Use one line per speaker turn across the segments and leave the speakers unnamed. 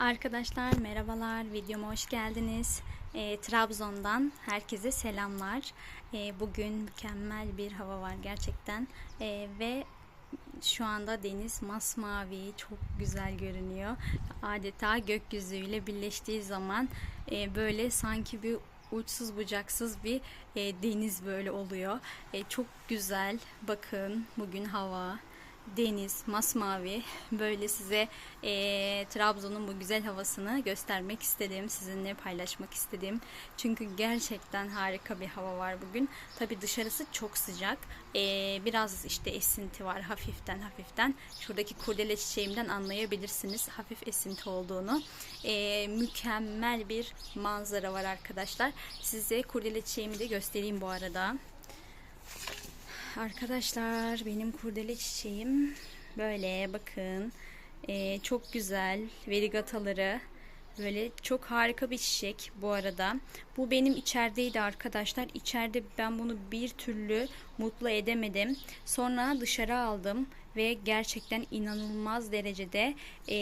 Arkadaşlar merhabalar, videoma hoş geldiniz. Ee, Trabzon'dan herkese selamlar. Ee, bugün mükemmel bir hava var gerçekten Ee, ve şu anda deniz masmavi, çok güzel görünüyor. Adeta gökyüzüyle birleştiği zaman e, böyle sanki bir uçsuz bucaksız bir e, deniz böyle oluyor. E, çok güzel. Bakın bugün hava deniz, masmavi. Böyle size eee, Trabzon'un bu güzel havasını göstermek istedim. Sizinle paylaşmak istedim. Çünkü gerçekten harika bir hava var bugün. Tabi dışarısı çok sıcak. Eee, biraz işte esinti var hafiften hafiften. Şuradaki kurdele çiçeğimden anlayabilirsiniz hafif esinti olduğunu. Eee, mükemmel bir manzara var arkadaşlar. Size kurdele çiçeğimi de göstereyim bu arada. Arkadaşlar benim kurdele çiçeğim böyle bakın. Ee, çok güzel verigataları böyle çok harika bir çiçek bu arada. Bu benim içerideydi arkadaşlar. İçeride ben bunu bir türlü mutlu edemedim sonra dışarı aldım ve gerçekten inanılmaz derecede e,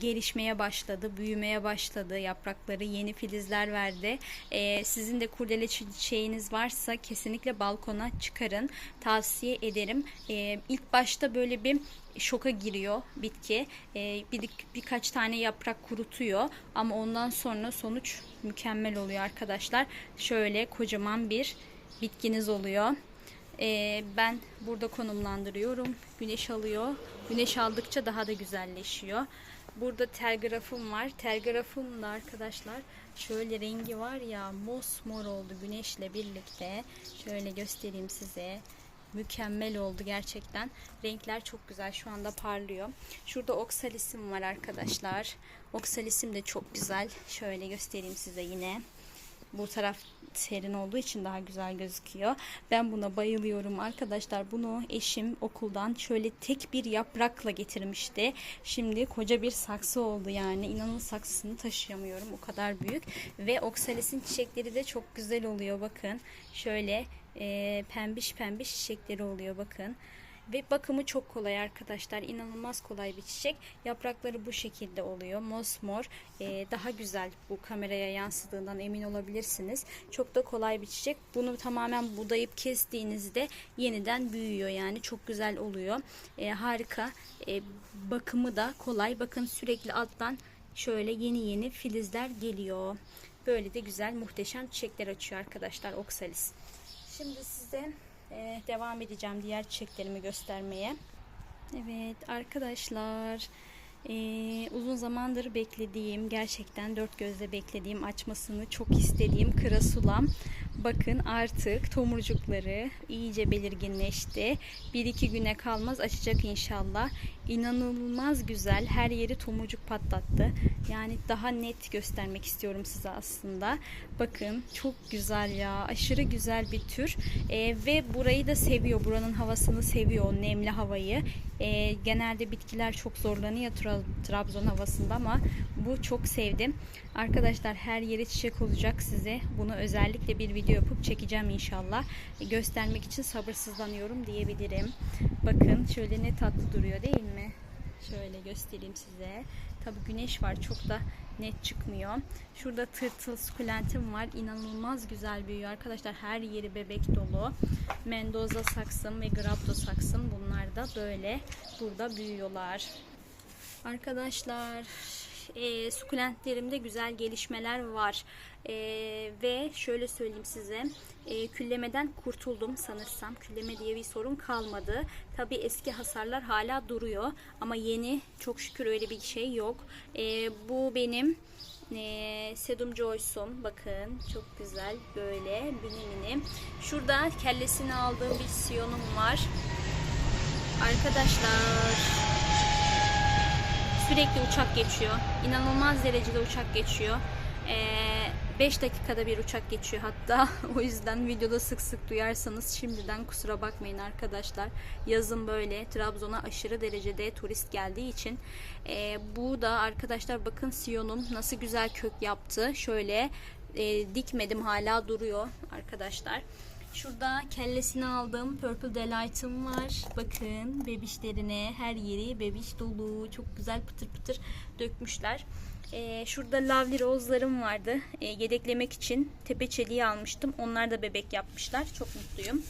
gelişmeye başladı, büyümeye başladı. Yaprakları yeni filizler verdi. E, sizin de kurdele çiçeğiniz varsa kesinlikle balkona çıkarın. Tavsiye ederim. E, ilk başta böyle bir şoka giriyor bitki. E, bir, birkaç tane yaprak kurutuyor ama ondan sonra sonuç mükemmel oluyor arkadaşlar. Şöyle kocaman bir bitkiniz oluyor. Ee, ben burada konumlandırıyorum. Güneş alıyor. Güneş aldıkça daha da güzelleşiyor. Burada telgrafım var. Telgrafım da arkadaşlar şöyle rengi var ya mosmor oldu güneşle birlikte. Şöyle göstereyim size. Mükemmel oldu gerçekten. Renkler çok güzel. Şu anda parlıyor. Şurada oksalisim var arkadaşlar. Oksalisim de çok güzel. Şöyle göstereyim size yine. Bu taraf serin olduğu için daha güzel gözüküyor. Ben buna bayılıyorum arkadaşlar. Bunu eşim okuldan şöyle tek bir yaprakla getirmişti. Şimdi koca bir saksı oldu yani. İnanın saksısını taşıyamıyorum. O kadar büyük. Ve oksalisin çiçekleri de çok güzel oluyor. Bakın şöyle e, pembiş pembiş çiçekleri oluyor bakın. Ve bakımı çok kolay arkadaşlar. İnanılmaz kolay bir çiçek. Yaprakları bu şekilde oluyor. Mosmor. Ee, daha güzel bu kameraya yansıdığından emin olabilirsiniz. Çok da kolay bir çiçek. Bunu tamamen budayıp kestiğinizde yeniden büyüyor. Yani çok güzel oluyor. Ee, harika. Ee, bakımı da kolay. Bakın sürekli alttan şöyle yeni yeni filizler geliyor. Böyle de güzel muhteşem çiçekler açıyor arkadaşlar oksalis. Şimdi size ee, devam edeceğim diğer çiçeklerimi göstermeye. Evet arkadaşlar ee, uzun zamandır beklediğim gerçekten dört gözle beklediğim açmasını çok istediğim kırasulam bakın artık tomurcukları iyice belirginleşti. Bir iki güne kalmaz açacak inşallah. İnanılmaz güzel her yeri tomurcuk patlattı. Yani daha net göstermek istiyorum size aslında. Bakın çok güzel ya aşırı güzel bir tür ee, ve burayı da seviyor buranın havasını seviyor nemli havayı. Ee, genelde bitkiler çok zorlanıyor Trabzon havasında ama bu çok sevdim. Arkadaşlar her yeri çiçek olacak size. Bunu özellikle bir video yapıp çekeceğim inşallah. E, göstermek için sabırsızlanıyorum diyebilirim. Bakın şöyle ne tatlı duruyor değil mi? Şöyle göstereyim size. Tabi güneş var çok da net çıkmıyor. Şurada tırtıl sukulentim var. İnanılmaz güzel büyüyor arkadaşlar. Her yeri bebek dolu. Mendoza saksım ve grapto saksım bunlar da böyle burada büyüyorlar. Arkadaşlar e, sukulentlerimde güzel gelişmeler var. E, ve şöyle söyleyeyim size e, küllemeden kurtuldum sanırsam. Külleme diye bir sorun kalmadı. Tabi eski hasarlar hala duruyor ama yeni çok şükür öyle bir şey yok. E, bu benim e, Sedum Joyce'um. Bakın çok güzel böyle mini mini. Şurada kellesini aldığım bir siyonum var. Arkadaşlar sürekli uçak geçiyor. İnanılmaz derecede uçak geçiyor. 5 ee, dakikada bir uçak geçiyor hatta. o yüzden videoda sık sık duyarsanız şimdiden kusura bakmayın arkadaşlar. Yazın böyle Trabzon'a aşırı derecede turist geldiği için. E, bu da arkadaşlar bakın Siyon'um nasıl güzel kök yaptı. Şöyle e, dikmedim hala duruyor arkadaşlar. Şurada kellesini aldığım Purple Delight'ım var. Bakın bebişlerine her yeri bebiş dolu. Çok güzel pıtır pıtır dökmüşler. Ee, şurada lavli rozlarım vardı. Ee, yedeklemek için tepe çeliği almıştım. Onlar da bebek yapmışlar. Çok mutluyum.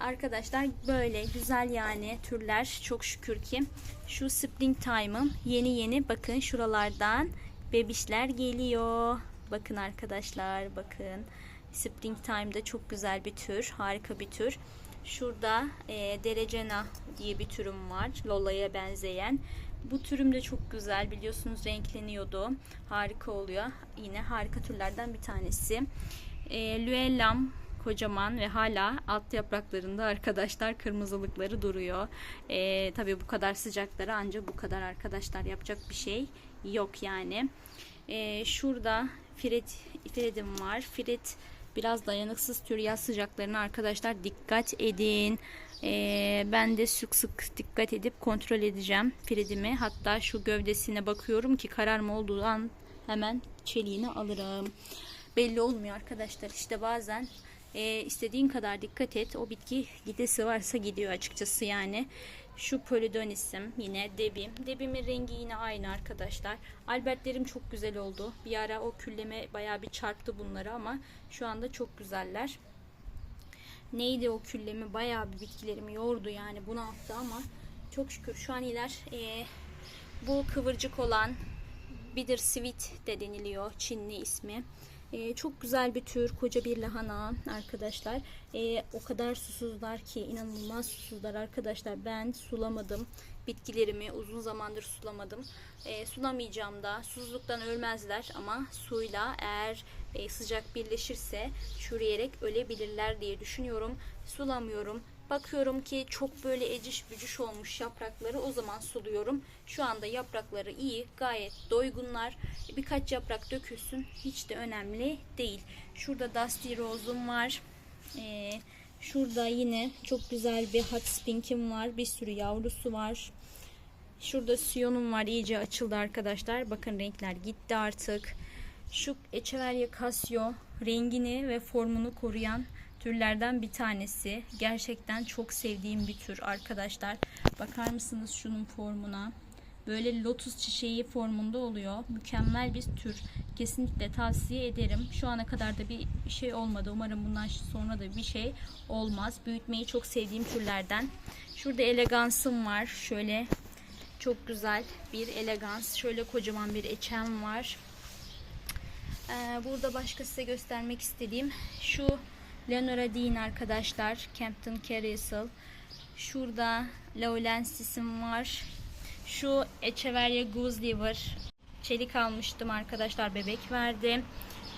Arkadaşlar böyle güzel yani türler çok şükür ki. Şu spring time'ım yeni yeni bakın şuralardan bebişler geliyor. Bakın arkadaşlar bakın. Spring time'da çok güzel bir tür. Harika bir tür. Şurada e, Derecena diye bir türüm var. Lola'ya benzeyen. Bu türüm de çok güzel. Biliyorsunuz renkleniyordu. Harika oluyor. Yine harika türlerden bir tanesi. E, Luellam kocaman ve hala alt yapraklarında arkadaşlar kırmızılıkları duruyor. E, tabii bu kadar sıcaklara ancak bu kadar arkadaşlar yapacak bir şey yok yani. E, şurada Fred, Fred'im var. Fred biraz dayanıksız tür yaz sıcaklarına arkadaşlar dikkat edin. Ee, ben de sık sık dikkat edip kontrol edeceğim Fred'imi. Hatta şu gövdesine bakıyorum ki kararma olduğu an hemen çeliğini alırım. Belli olmuyor arkadaşlar. İşte bazen e, istediğin kadar dikkat et. O bitki gidesi varsa gidiyor açıkçası yani. Şu polidonisim yine debim. Debimin rengi yine aynı arkadaşlar. Albertlerim çok güzel oldu. Bir ara o külleme bayağı bir çarptı bunları ama şu anda çok güzeller. Neydi o küllemi bayağı bir bitkilerimi yordu yani bunu attı ama çok şükür şu an iler e, bu kıvırcık olan bitter sweet de deniliyor Çinli ismi. Ee, çok güzel bir tür, koca bir lahana arkadaşlar. Ee, o kadar susuzlar ki inanılmaz susuzlar arkadaşlar. Ben sulamadım bitkilerimi uzun zamandır sulamadım. Ee, sulamayacağım da susuzluktan ölmezler ama suyla eğer e, sıcak birleşirse çürüyerek ölebilirler diye düşünüyorum. Sulamıyorum. Bakıyorum ki çok böyle eciş bücüş olmuş yaprakları o zaman suluyorum. Şu anda yaprakları iyi gayet doygunlar. Birkaç yaprak dökülsün hiç de önemli değil. Şurada Dusty Rose'um var. Ee, şurada yine çok güzel bir Hot Spink'im var. Bir sürü yavrusu var. Şurada Siyon'um var iyice açıldı arkadaşlar. Bakın renkler gitti artık. Şu Echeveria Casio rengini ve formunu koruyan türlerden bir tanesi. Gerçekten çok sevdiğim bir tür arkadaşlar. Bakar mısınız şunun formuna? Böyle lotus çiçeği formunda oluyor. Mükemmel bir tür. Kesinlikle tavsiye ederim. Şu ana kadar da bir şey olmadı. Umarım bundan sonra da bir şey olmaz. Büyütmeyi çok sevdiğim türlerden. Şurada elegansım var. Şöyle çok güzel bir elegans. Şöyle kocaman bir eçem var. Ee, burada başka size göstermek istediğim şu Leonora Dean arkadaşlar. Campton Carrisel. Şurada Laurensis'im var. Şu Echeveria Goose Liver. Çelik almıştım arkadaşlar. Bebek verdi.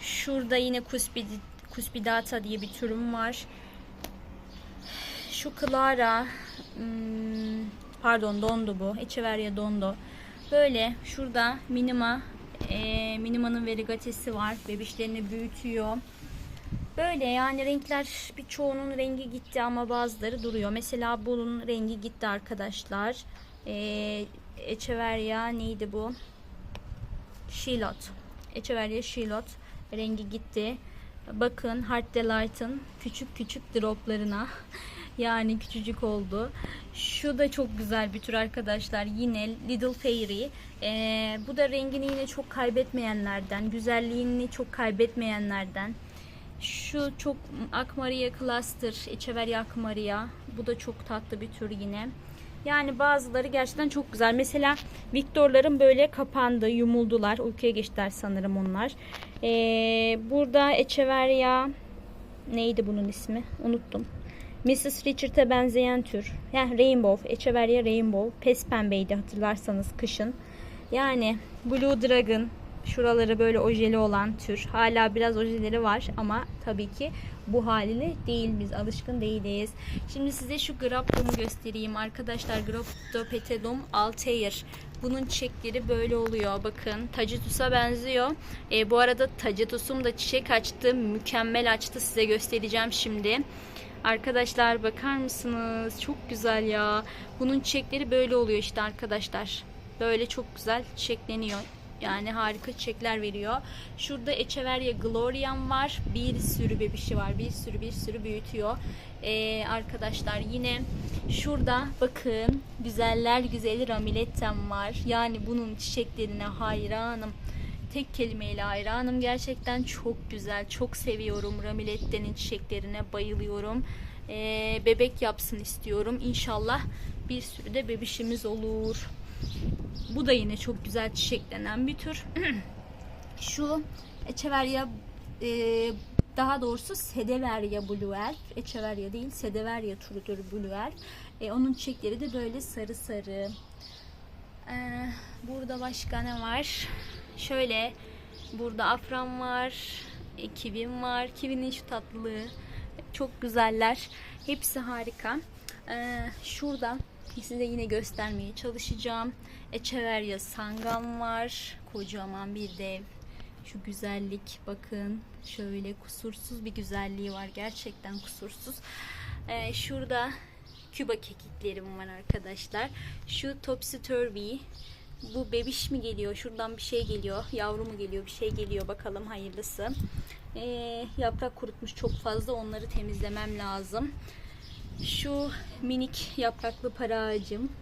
Şurada yine Cuspid Cuspidata diye bir türüm var. Şu Clara hmm, pardon dondu bu. Echeveria dondo. Böyle şurada minima e, minimanın verigatesi var. Bebişlerini büyütüyor. Böyle yani renkler birçoğunun rengi gitti ama bazıları duruyor. Mesela bunun rengi gitti arkadaşlar. Ee, Echeveria neydi bu? Shilot. Echeveria Shilot rengi gitti. Bakın Heart Delight'ın küçük küçük droplarına yani küçücük oldu. Şu da çok güzel bir tür arkadaşlar. Yine Little Fairy. Ee, bu da rengini yine çok kaybetmeyenlerden. Güzelliğini çok kaybetmeyenlerden. Şu çok Akmaria Cluster, Echeveria Akmaria. Bu da çok tatlı bir tür yine. Yani bazıları gerçekten çok güzel. Mesela Victor'ların böyle kapandı, yumuldular. Uykuya geçtiler sanırım onlar. Ee, burada Echeveria neydi bunun ismi? Unuttum. Mrs. Richard'a benzeyen tür. Yani Rainbow, Echeveria Rainbow. Pes pembeydi hatırlarsanız kışın. Yani Blue Dragon, Şuraları böyle ojeli olan tür. Hala biraz ojeleri var ama tabii ki bu haliyle değil. Biz alışkın değiliz. Şimdi size şu Graptom'u göstereyim. Arkadaşlar Graptopetedum altair. Bunun çiçekleri böyle oluyor. Bakın Tacitus'a benziyor. E, bu arada Tacitus'um da çiçek açtı. Mükemmel açtı. Size göstereceğim şimdi. Arkadaşlar bakar mısınız? Çok güzel ya. Bunun çiçekleri böyle oluyor işte arkadaşlar. Böyle çok güzel çiçekleniyor. Yani harika çiçekler veriyor. Şurada Echeveria Gloriam var. Bir sürü bebişi var. Bir sürü bir sürü büyütüyor. Ee, arkadaşlar yine şurada bakın güzeller güzeli Ramilettem var. Yani bunun çiçeklerine hayranım. tek kelimeyle hayranım. Gerçekten çok güzel. Çok seviyorum. Ramilette'nin çiçeklerine bayılıyorum. Ee, bebek yapsın istiyorum. İnşallah bir sürü de bebişimiz olur. Bu da yine çok güzel çiçeklenen bir tür. Şu Echeveria e, daha doğrusu Sedeveria Blue Elf. Echeveria değil Sedeveria türüdür Blue Elf. E, onun çiçekleri de böyle sarı sarı. Ee, burada başka ne var? Şöyle burada afram var. E, kivim var. Kivinin şu tatlılığı. Çok güzeller. Hepsi harika. Ee, şurada size yine göstermeye çalışacağım. Echeveria sangam var. Kocaman bir dev. Şu güzellik bakın. Şöyle kusursuz bir güzelliği var. Gerçekten kusursuz. Ee, şurada Küba kekiklerim var arkadaşlar. Şu Topsy Turvy. Bu bebiş mi geliyor? Şuradan bir şey geliyor. Yavru mu geliyor? Bir şey geliyor. Bakalım hayırlısı. Ee, yaprak kurutmuş çok fazla. Onları temizlemem lazım. Şu minik yapraklı para ağacım.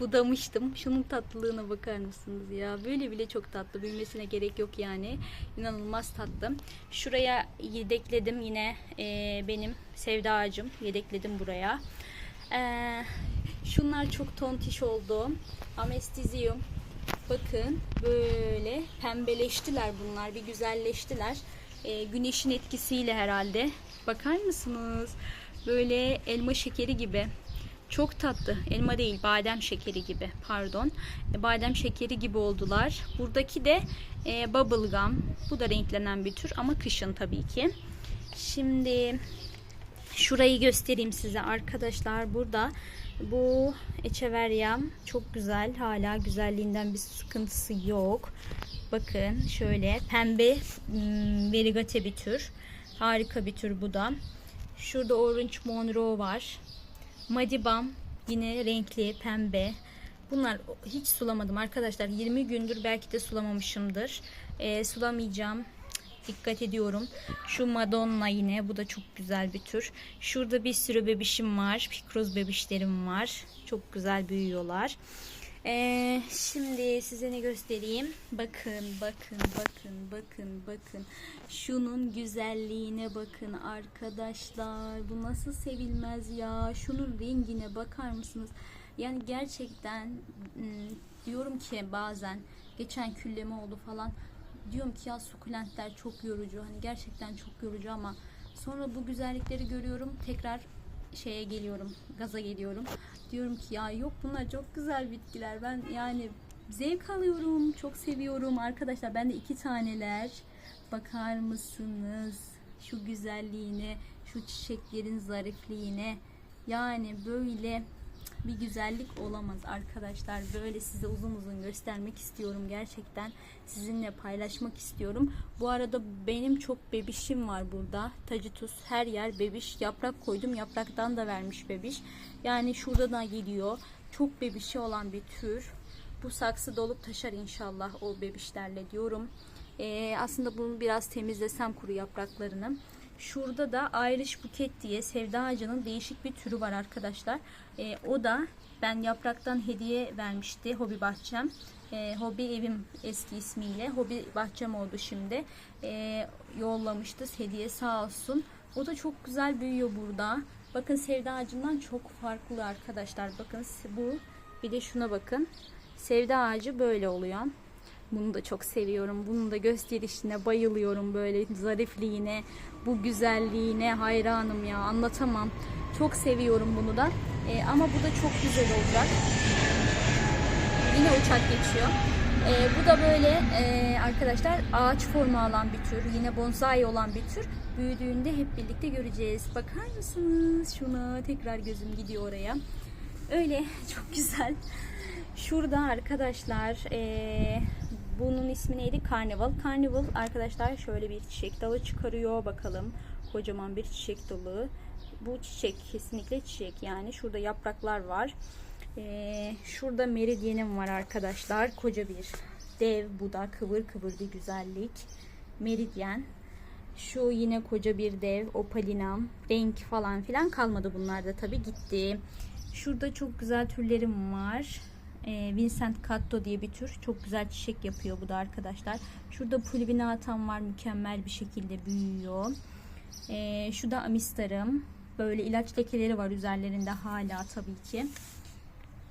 Budamıştım. Şunun tatlılığına bakar mısınız ya? Böyle bile çok tatlı. Büyümesine gerek yok yani. İnanılmaz tatlı. Şuraya yedekledim yine e, benim sevda ağacım. Yedekledim buraya. Ee, şunlar çok tontiş oldu. Amestizium. Bakın böyle pembeleştiler bunlar. Bir güzelleştiler. Ee, güneşin etkisiyle herhalde. Bakar mısınız? Böyle elma şekeri gibi. Çok tatlı. Elma değil, badem şekeri gibi. Pardon. E, badem şekeri gibi oldular. Buradaki de e, bubblegum. Bu da renklenen bir tür ama kışın tabii ki. Şimdi şurayı göstereyim size arkadaşlar. Burada bu Echeveria çok güzel. Hala güzelliğinden bir sıkıntısı yok. Bakın şöyle pembe hmm, verigate bir tür. Harika bir tür bu da. Şurada Orange Monroe var. Madibam yine renkli pembe. Bunlar hiç sulamadım arkadaşlar. 20 gündür belki de sulamamışımdır. Ee, sulamayacağım. Dikkat ediyorum. Şu Madonna yine. Bu da çok güzel bir tür. Şurada bir sürü bebişim var. Pikroz bebişlerim var. Çok güzel büyüyorlar. Ee, şimdi size ne göstereyim? Bakın, bakın, bakın, bakın, bakın. Şunun güzelliğine bakın arkadaşlar. Bu nasıl sevilmez ya? Şunun rengine bakar mısınız? Yani gerçekten ım, diyorum ki bazen geçen külleme oldu falan. Diyorum ki ya sukulentler çok yorucu. Hani gerçekten çok yorucu ama sonra bu güzellikleri görüyorum. Tekrar şeye geliyorum, gaza geliyorum. Diyorum ki ya yok bunlar çok güzel bitkiler. Ben yani zevk alıyorum, çok seviyorum. Arkadaşlar bende iki taneler. Bakar mısınız? Şu güzelliğine, şu çiçeklerin zarifliğine. Yani böyle bir güzellik olamaz arkadaşlar. Böyle size uzun uzun göstermek istiyorum gerçekten. Sizinle paylaşmak istiyorum. Bu arada benim çok bebişim var burada. Tacitus her yer bebiş. Yaprak koydum. Yapraktan da vermiş bebiş. Yani şurada da geliyor. Çok bebişi olan bir tür. Bu saksı dolup taşar inşallah o bebişlerle diyorum. Ee, aslında bunu biraz temizlesem kuru yapraklarını. Şurada da Irish Buket diye sevda ağacının değişik bir türü var arkadaşlar. Ee, o da ben yapraktan hediye vermişti hobi bahçem. Ee, hobi evim eski ismiyle. Hobi bahçem oldu şimdi. Ee, yollamıştı hediye sağ olsun. O da çok güzel büyüyor burada. Bakın sevda ağacından çok farklı arkadaşlar. Bakın bu bir de şuna bakın. Sevda ağacı böyle oluyor. Bunu da çok seviyorum. Bunun da gösterişine bayılıyorum böyle zarifliğine, bu güzelliğine hayranım ya anlatamam. Çok seviyorum bunu da. Ee, ama bu da çok güzel olacak. Yine uçak geçiyor. Ee, bu da böyle e, arkadaşlar ağaç formu alan bir tür. Yine bonsai olan bir tür. Büyüdüğünde hep birlikte göreceğiz. Bakar mısınız şuna? Tekrar gözüm gidiyor oraya. Öyle çok güzel. Şurada arkadaşlar e, bunun ismi neydi? Carnival. Carnival arkadaşlar şöyle bir çiçek dalı çıkarıyor. Bakalım kocaman bir çiçek dalı. Bu çiçek kesinlikle çiçek yani. Şurada yapraklar var. Ee, şurada meridyenim var arkadaşlar. Koca bir dev bu kıvır kıvır bir güzellik. Meridyen. Şu yine koca bir dev opalinam. Renk falan filan kalmadı bunlarda tabi gitti. Şurada çok güzel türlerim var. Ee, Vincent Catto diye bir tür. Çok güzel çiçek yapıyor bu da arkadaşlar. Şurada pulvinatam var. Mükemmel bir şekilde büyüyor. Ee, şu da amistarım. Böyle ilaç lekeleri var üzerlerinde hala tabii ki.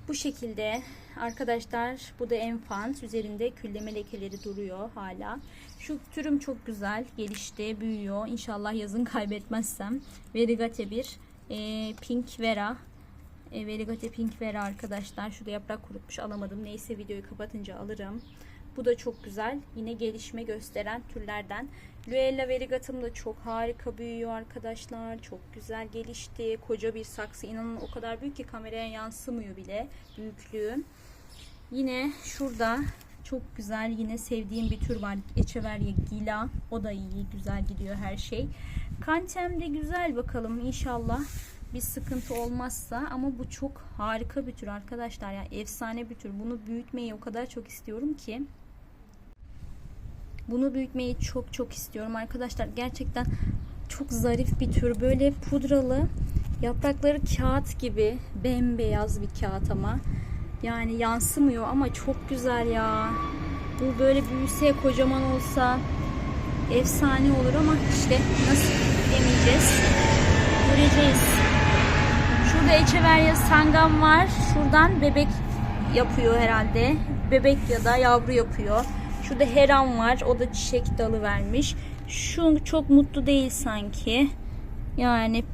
Bu şekilde arkadaşlar bu da enfant üzerinde külleme lekeleri duruyor hala. Şu türüm çok güzel gelişti büyüyor. İnşallah yazın kaybetmezsem. Verigate 1 e, Pink Vera e, Verigate Pink Vera arkadaşlar. Şurada yaprak kurutmuş alamadım. Neyse videoyu kapatınca alırım. Bu da çok güzel. Yine gelişme gösteren türlerden. Luella Verigata'm da çok harika büyüyor arkadaşlar. Çok güzel gelişti. Koca bir saksı. İnanın o kadar büyük ki kameraya yansımıyor bile büyüklüğü. Yine şurada çok güzel yine sevdiğim bir tür var. Echeveria Gila. O da iyi. Güzel gidiyor her şey. Kantem de güzel bakalım inşallah bir sıkıntı olmazsa ama bu çok harika bir tür arkadaşlar. Ya yani efsane bir tür. Bunu büyütmeyi o kadar çok istiyorum ki. Bunu büyütmeyi çok çok istiyorum arkadaşlar. Gerçekten çok zarif bir tür. Böyle pudralı yaprakları kağıt gibi bembeyaz bir kağıt ama. Yani yansımıyor ama çok güzel ya. Bu böyle büyüse kocaman olsa efsane olur ama işte nasıl demeyeceğiz? Göreceğiz Şurada Echeveria sangam var. Şuradan bebek yapıyor herhalde. Bebek ya da yavru yapıyor. Şurada heran var. O da çiçek dalı vermiş. Şu çok mutlu değil sanki. Yani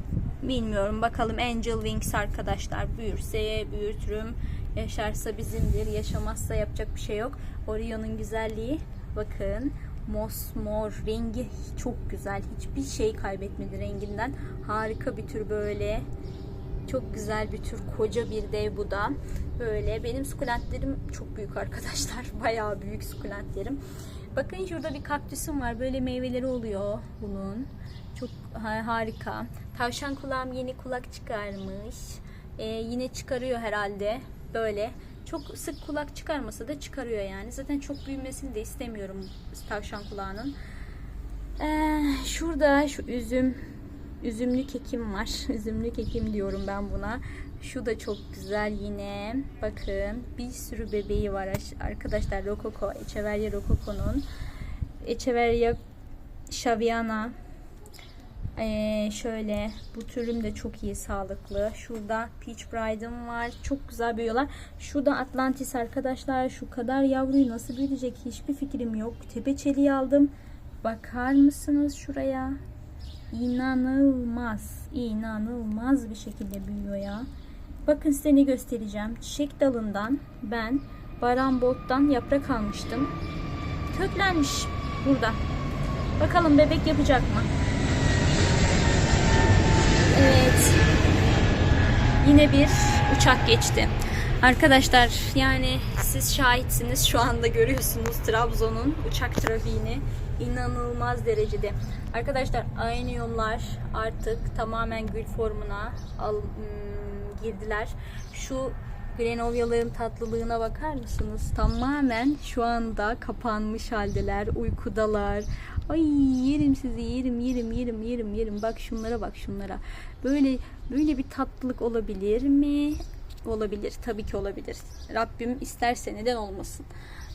bilmiyorum. Bakalım Angel Wings arkadaşlar. Büyürse büyütürüm. Yaşarsa bizimdir. Yaşamazsa yapacak bir şey yok. Orion'un güzelliği. Bakın mosmor rengi çok güzel. Hiçbir şey kaybetmedi renginden. Harika bir tür böyle. Çok güzel bir tür koca bir dev bu da. Böyle benim sukulentlerim çok büyük arkadaşlar. Bayağı büyük sukulentlerim. Bakın şurada bir kaktüsüm var. Böyle meyveleri oluyor bunun. Çok harika. Tavşan kulağım yeni kulak çıkarmış. Ee, yine çıkarıyor herhalde. Böyle. Çok sık kulak çıkarmasa da çıkarıyor yani. Zaten çok büyümesini de istemiyorum tavşan kulağının. Ee, şurada şu üzüm üzümlü kekim var. Üzümlü kekim diyorum ben buna. Şu da çok güzel yine. Bakın bir sürü bebeği var arkadaşlar. Rokoko, Echeveria Rokoko'nun. Echeveria Shaviana. Ee, şöyle bu türüm de çok iyi sağlıklı. Şurada Peach Bride'ım var. Çok güzel büyüyorlar. Şurada Atlantis arkadaşlar. Şu kadar yavruyu nasıl büyüyecek hiçbir fikrim yok. Tepe çeliği aldım. Bakar mısınız şuraya? İnanılmaz, inanılmaz bir şekilde büyüyor ya. Bakın size ne göstereceğim. Çiçek dalından ben barambottan yaprak almıştım. Köklenmiş burada. Bakalım bebek yapacak mı? Evet. Yine bir uçak geçti. Arkadaşlar yani siz şahitsiniz şu anda görüyorsunuz Trabzon'un uçak trafiğini inanılmaz derecede. Arkadaşlar ayonlar artık tamamen gül formuna al, ım, girdiler. Şu Grenovyaların tatlılığına bakar mısınız? Tamamen şu anda kapanmış haldeler, uykudalar. Ay yerim sizi, yerim, yerim, yerim, yerim, yerim. Bak şunlara bak şunlara. Böyle böyle bir tatlılık olabilir mi? Olabilir. Tabii ki olabilir. Rabbim isterse neden olmasın.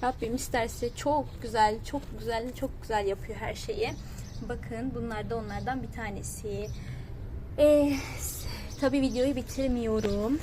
Rabbim isterse çok güzel, çok güzel, çok güzel yapıyor her şeyi. Bakın bunlar da onlardan bir tanesi. Ee, tabii videoyu bitirmiyorum.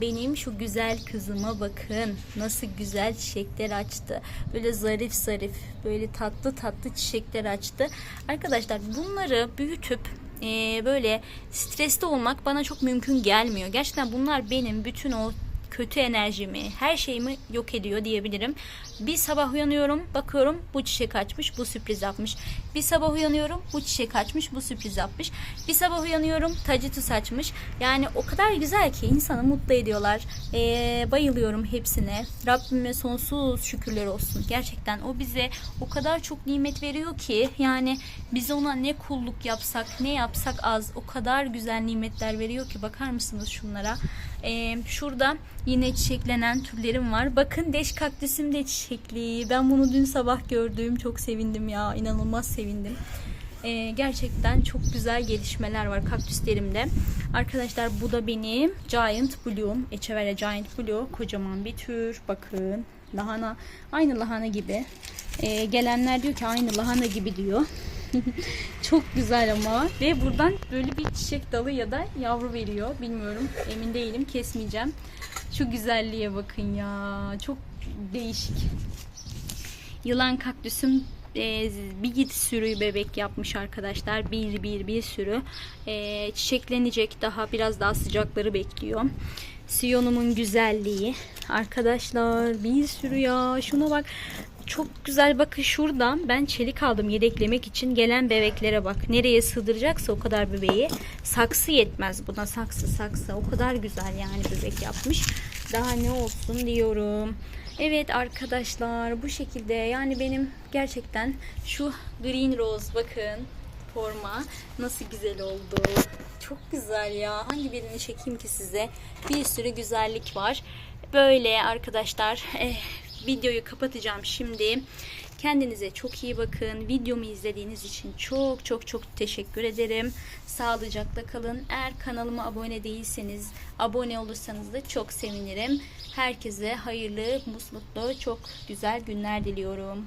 Benim şu güzel kızıma bakın. Nasıl güzel çiçekler açtı. Böyle zarif zarif, böyle tatlı tatlı çiçekler açtı. Arkadaşlar bunları büyütüp e, böyle stresli olmak bana çok mümkün gelmiyor. Gerçekten bunlar benim bütün o kötü enerjimi, her şeyimi yok ediyor diyebilirim. Bir sabah uyanıyorum, bakıyorum bu çiçek açmış, bu sürpriz yapmış. Bir sabah uyanıyorum, bu çiçek açmış, bu sürpriz yapmış. Bir sabah uyanıyorum, tacitus açmış. Yani o kadar güzel ki insanı mutlu ediyorlar. Ee, bayılıyorum hepsine. Rabbime sonsuz şükürler olsun. Gerçekten o bize o kadar çok nimet veriyor ki yani biz ona ne kulluk yapsak, ne yapsak az. O kadar güzel nimetler veriyor ki bakar mısınız şunlara? Ee, şurada yine çiçeklenen türlerim var. Bakın deş kaktüsüm de çiçekli. Ben bunu dün sabah gördüm. Çok sevindim ya. İnanılmaz sevindim. Ee, gerçekten çok güzel gelişmeler var kaktüslerimde. Arkadaşlar bu da benim Giant Blue'um. Echeveria Giant Blue. Kocaman bir tür. Bakın lahana. Aynı lahana gibi. Ee, gelenler diyor ki aynı lahana gibi diyor. Çok güzel ama ve buradan böyle bir çiçek dalı ya da yavru veriyor. Bilmiyorum. Emin değilim. Kesmeyeceğim. Şu güzelliğe bakın ya. Çok değişik. Yılan kaktüsüm e, bir sürü bebek yapmış arkadaşlar. Bir bir bir sürü. E, çiçeklenecek daha biraz daha sıcakları bekliyor. Siyonumun güzelliği. Arkadaşlar bir sürü ya. Şuna bak. Çok güzel bakın şuradan ben çelik aldım yedeklemek için gelen bebeklere bak. Nereye sığdıracaksa o kadar bebeği. Saksı yetmez buna saksı saksı. O kadar güzel yani bebek yapmış. Daha ne olsun diyorum. Evet arkadaşlar bu şekilde yani benim gerçekten şu green rose bakın forma nasıl güzel oldu. Çok güzel ya. Hangi birini çekeyim ki size? Bir sürü güzellik var. Böyle arkadaşlar eh, videoyu kapatacağım şimdi. Kendinize çok iyi bakın. Videomu izlediğiniz için çok çok çok teşekkür ederim. Sağlıcakla kalın. Eğer kanalıma abone değilseniz abone olursanız da çok sevinirim. Herkese hayırlı, mutlu, çok güzel günler diliyorum.